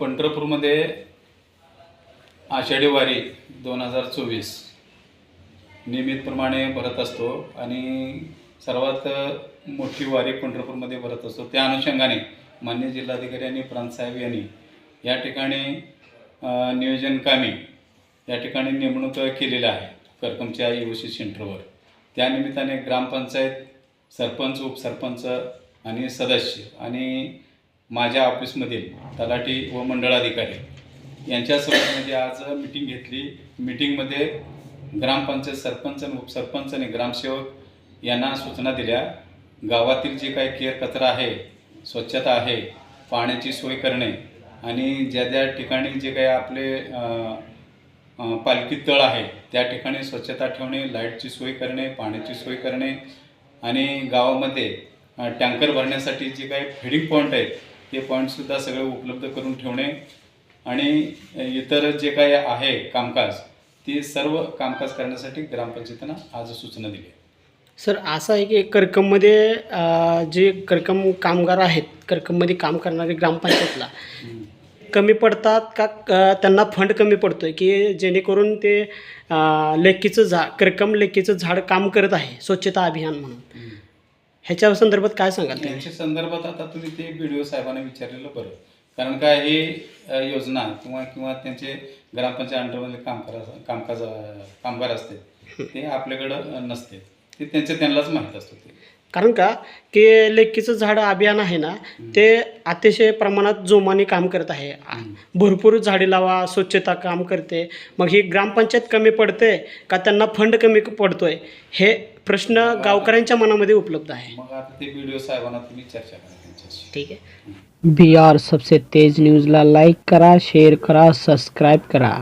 पंढरपूरमध्ये आषाढी वारी दोन हजार चोवीस नियमितप्रमाणे भरत असतो आणि सर्वात मोठी वारी पंढरपूरमध्ये भरत असतो. त्या अनुषंगाने मान्य जिल्हाधिकारी आणि प्रांतसाहेब यांनी या ठिकाणी नियोजनकामी नियोजन कामी या ठिकाणी नेमणूक केलेली आहे करकमच्या युवशी सेंटरवर. त्यानिमित्ताने ग्रामपंचायत सरपंच उपसरपंच आणि सदस्य आणि माझ्या ऑफिसमधील तलाठी व मंडळाधिकारी यांच्या समोरमध्ये म्हणजे आज मिटिंग घेतली. मिटिंगमध्ये ग्रामपंचायत सरपंच आणि उपसरपंच आणि ग्रामसेवक यांना सूचना दिल्या. गावातील जे काही केअर कचरा आहे स्वच्छता आहे पाण्याची सोय करणे आणि ज्या ज्या ठिकाणी जे काही आपले पालखी तळ आहे त्या ठिकाणी स्वच्छता ठेवणे लाईटची सोय करणे पाण्याची सोय करणे आणि गावामध्ये टँकर भरण्यासाठी जे काही फिडिंग पॉईंट आहेत ते पॉईंटसुद्धा सगळे उपलब्ध करून ठेवणे आणि इतर जे काही आहे कामकाज ते सर्व कामकाज करण्यासाठी ग्रामपंचायतीनं आज सूचना दिली आहे. सर असं आहे की करकममध्ये जे करकम कामगार आहेत करकममध्ये काम करणारे ग्रामपंचायतला कमी पडतात का त्यांना फंड कमी पडतोय की जेणेकरून ते अं, लेकीचं झाड करकम लेकीचं झाड काम करत आहे स्वच्छता अभियान म्हणून? ह्याच्या संदर्भात काय सांगाल तुम्ही? यांच्या संदर्भात आता तुम्ही ते बी डी ओ साहेबांना विचारलेलं बरं. कारण काय हे अ, योजना किंवा किंवा त्यांचे ग्रामपंचायत अंडरमध्ये कामगार कामकाज कामगार असते ते आपल्याकडं अ, नसते. ते त्यांचे त्यांनाच माहीत असतं ते. कारण का? की लेकीचं झाड अभियान आहे ना ते अतिशय प्रमाणात जोमाने काम करत आहे. भरपूर झाडे लावा स्वच्छता काम करते. मग ही ग्रामपंचायत कमी पडते का त्यांना फंड कमी पडतोय? हे प्रश्न गावकऱ्यांच्या मनामध्ये उपलब्ध आहे. मग आता ते बी डी ओ साहेबांना तुम्ही चर्चा करा त्यांच्याशी. ठीक आहे. बी आर सबसे तेज न्यूजला लाईक करा शेअर करा सबस्क्राईब करा.